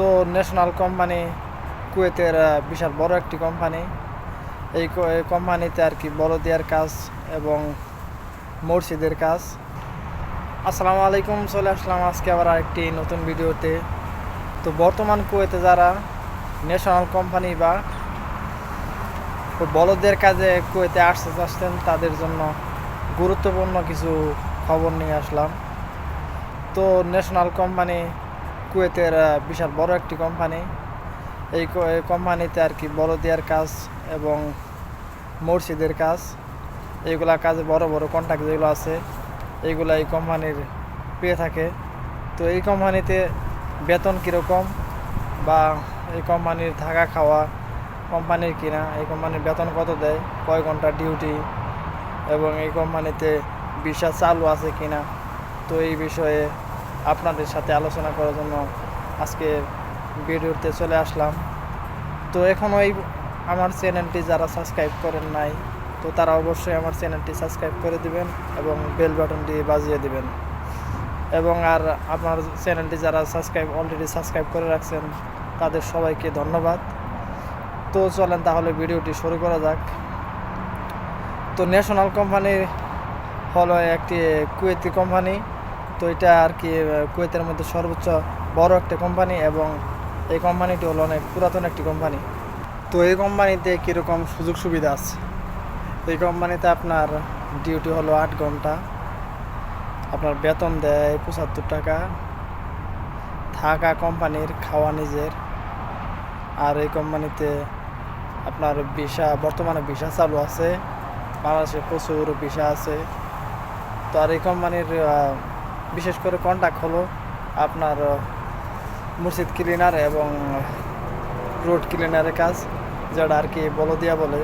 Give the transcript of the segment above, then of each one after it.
তো national company কুয়েতের বিশাল বড় একটি কোম্পানি এই কোম্পানিতে আর কি বলদিয়ার কাজ এবং মসজিদের কাজ। আসসালামু আলাইকুম, চলে আসলাম আজকে আবার আরেকটি নতুন ভিডিওতে। তো বর্তমান কুয়েতে যারা ন্যাশনাল কোম্পানি বা বলদের কাজে কুয়েতে আসতে চাচ্ছেন, তাদের জন্য গুরুত্বপূর্ণ কিছু খবর নিয়ে আসলাম। তো ন্যাশনাল কোম্পানি কুয়েতের বিশাল বড় একটি কোম্পানি এই কোম্পানিতে আর কি বলদিয়ার কাজ এবং মসজিদের কাজ। এইগুলা কাজে বড় বড় কন্ট্রাক্ট যেগুলো আছে, এইগুলা এই কোম্পানির পেয়ে থাকে। তো এই কোম্পানিতে বেতন কীরকম বা এই কোম্পানির থাকা খাওয়া কোম্পানির কিনা, এই কোম্পানির বেতন কত দেয়, কয় ঘণ্টা ডিউটি এবং এই কোম্পানিতে ভিসা চালু আছে কিনা, তো এই বিষয়ে আপনাদের সাথে আলোচনা করার জন্য আজকে ভিডিওতে চলে আসলাম। তো এখন ওই আমার চ্যানেলটি যারা সাবস্ক্রাইব করেন নাই, তো তারা অবশ্যই আমার চ্যানেলটি সাবস্ক্রাইব করে দিবেন এবং বেল বাটনটি বাজিয়ে দিবেন। এবং আর আপনার চ্যানেলটি যারা সাবস্ক্রাইব অলরেডি সাবস্ক্রাইব করে রাখছেন, তাদের সবাইকে ধন্যবাদ। তো চলেন তাহলে ভিডিওটি শুরু করা যাক। তো ন্যাশনাল কোম্পানি হলো একটি কুয়েতি কোম্পানি। তো এটা আর কি কুয়েতের মধ্যে সর্বোচ্চ বড় একটা কোম্পানি এবং এই কোম্পানিটি হলো অনেক পুরাতন একটি কোম্পানি তো এই কোম্পানিতে কীরকম সুযোগ সুবিধা আছে? এই কোম্পানিতে আপনার ডিউটি হলো আট ঘণ্টা, আপনার বেতন দেয় পঁচাত্তর টাকা, থাকা কোম্পানির খাওয়া নিজের, আর এই কোম্পানিতে আপনার ভিসা বর্তমানে ভিসা চালু আছে, বাংলাদেশে প্রচুর ভিসা আছে। তো আর এই কোম্পানির বিশেষ করে কন্ট্যাক্ট হলো আপনার মসজিদ ক্লিনার এবং রোড ক্লিনারের কাজ যেটা আর কি বলদিয়া বলে।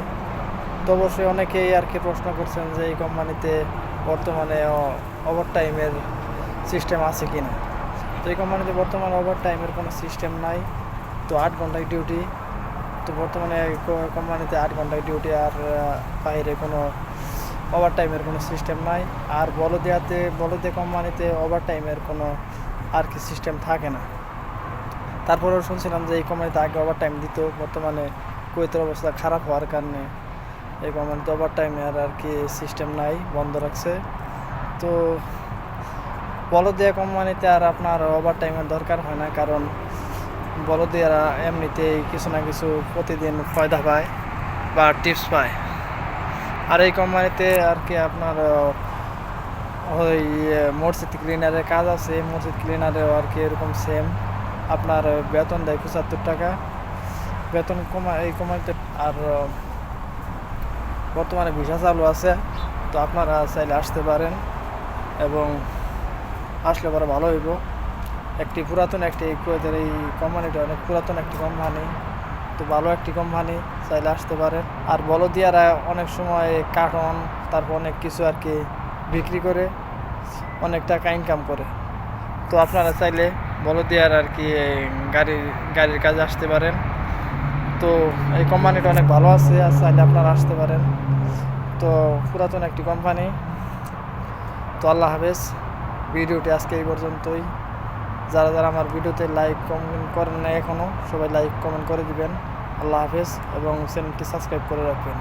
তো অবশ্যই অনেকেই আর কি প্রশ্ন করছেন যে এই কোম্পানিতে বর্তমানে ওভার টাইমের সিস্টেম আছে কি না তো এই কোম্পানিতে বর্তমানে ওভার টাইমের কোনো সিস্টেম নাই, তো আট ঘন্টায় ডিউটি তো বর্তমানে কোম্পানিতে আট ঘন্টায় ডিউটি আর বাইরে কোনো ওভার টাইমের কোনো সিস্টেম নাই। আর বলদিয়াতে, বলদিয়া কোম্পানিতে ওভার টাইমের কোনো আর কি সিস্টেম থাকে না। তারপরেও শুনছিলাম যে এই কোম্পানিতে আগে ওভার টাইম দিত। বর্তমানে কুয়েতের অবস্থা খারাপ হওয়ার কারণে এই কোম্পানিতে ওভার টাইমের আর কি সিস্টেম নাই, বন্ধ রাখছে। তো বলদিয়া কোম্পানিতে আর আপনার ওভার টাইমের দরকার হয় না। কারণ বলদিয়ারা এমনিতেই কিছু না কিছু প্রতিদিন ফয়দা পায় বা টিপস পায়। আর এই কোম্পানিতে আর কি আপনার ওই আহ, মসজিদ ক্লিনারের কাজ আছে। মসজিদ ক্লিনারেও আর কি এরকম সেম আপনার বেতন দেয় পঁচাত্তর টাকা। বেতন কমা এই কোম্পানিতে আর বর্তমানে ভিসা চালু আছে। তো আপনারা চাইলে আসতে পারেন এবং আসলে পরে ভালো হইব। একটি পুরাতন একটি কুয়েতের এই কোম্পানিটা অনেক পুরাতন একটি কোম্পানি তো ভালো একটি কোম্পানি চাইলে আসতে পারেন। আর বলদিয়ারা অনেক সময় কার্টন, তারপর অনেক কিছু আর কি বিক্রি করে অনেক টাকা ইনকাম করে। তো আপনারা চাইলে বলদিয়ার আর কি গাড়ির গাড়ির কাজে আসতে পারেন। তো এই কোম্পানিটা অনেক ভালো আছে, আর চাইলে আপনারা আসতে পারেন। তো পুরাতন একটি কোম্পানি তো আল্লাহ হাফেজ। ভিডিওটি আজকে এই পর্যন্তই। যারা যারা আমার ভিডিওতে লাইক কমেন্ট করেন না এখনও সবাই লাইক কমেন্ট করে দিবেন। আল্লাহ হাফেজ এবং চ্যানেলটি সাবস্ক্রাইব করে রাখবেন